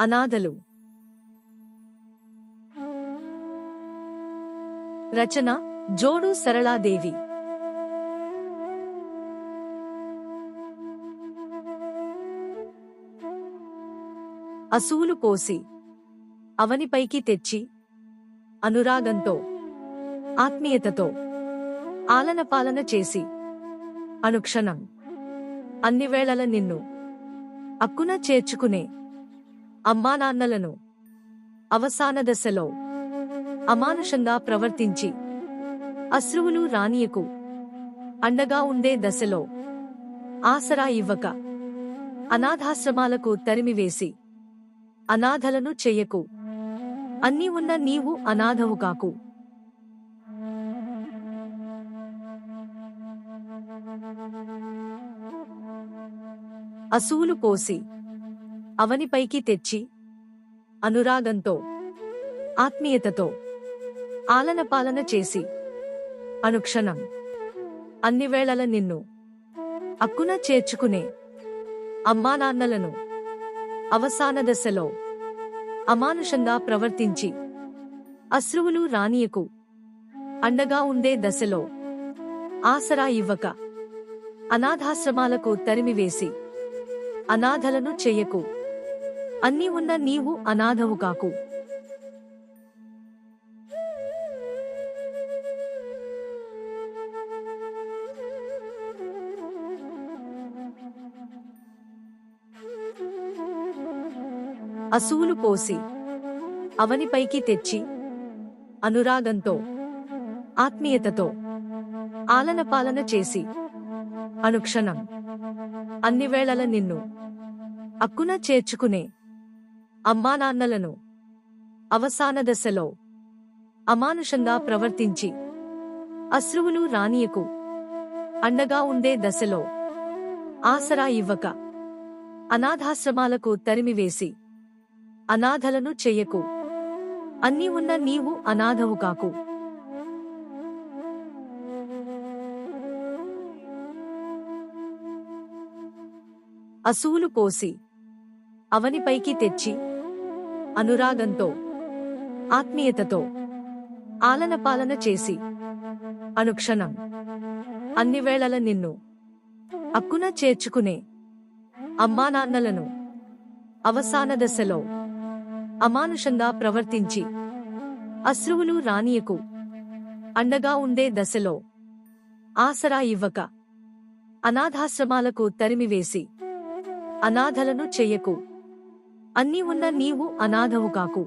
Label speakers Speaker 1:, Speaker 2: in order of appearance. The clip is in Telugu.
Speaker 1: అనాథలు. రచన జోడు సరళాదేవి. అసూలు పోసి అవనిపైకి తెచ్చి అనురాగంతో ఆత్మీయతతో ఆలనపాలన చేసి అనుక్షణం అన్ని వేళల నిన్ను అక్కున చేర్చుకునే అమ్మానాన్నలను అవసాన దశలో అమానుషంగా ప్రవర్తించి అశ్రువులు రానియకు అండగా ఉండే దశలో ఆసరా ఇవ్వక అనాథాశ్రమాలకు తరిమివేసి అనాథలను చెయ్యకు అన్నీ ఉన్న నీవు అనాథవు కాకు. అసూలు పోసి అవనిపైకి తెచ్చి అనురాగంతో ఆత్మీయతతో ఆలనపాలన చేసి అనుక్షణం అన్ని వేళల నిన్ను అక్కున చేర్చుకునే అమ్మానాన్నలను అవసాన దశలో అమానుషంగా ప్రవర్తించి అశ్రువులు రానియకు అండగా ఉండే దశలో ఆసరా ఇవ్వక అనాథాశ్రమాలకు తరిమివేసి అనాథలను చేయకు. అన్నీ ఉన్న నీవు అనాథవు కాకు. అసూలు పోసి అవనిపైకి తెచ్చి అనురాగంతో ఆత్మీయతతో ఆలనపాలన చేసి అనుక్షణం అన్ని వేళల నిన్ను అక్కున చేర్చుకునే అమ్మానాన్నలను అవసాన దశలో అమానుషంగా ప్రవర్తించి అశ్రువులు రానియకు. అండగా ఉండే దశలో ఆసరా ఇవ్వక. అనాథాశ్రమాలకు తరిమివేసి అనాథలను చెయ్యకు అన్నీ ఉన్న నీవు అనాథవు కాకు. అసూలు పోసి అవనిపైకి తెచ్చి అనురాగంతో ఆత్మీయతతో ఆలనపాలన చేసి అనుక్షణం అన్ని వేళల నిన్ను అక్కున చేర్చుకునే అమ్మానాన్నలను అవసాన దశలో అమానుషంగా ప్రవర్తించి అశ్రువులు రానియకు అండగా ఉండే దశలో ఆసరా ఇవ్వక అనాథాశ్రమాలకు తరిమివేసి అనాథలను చెయ్యకు అన్నీ ఉన్న నీవు అనాథవు కాకు.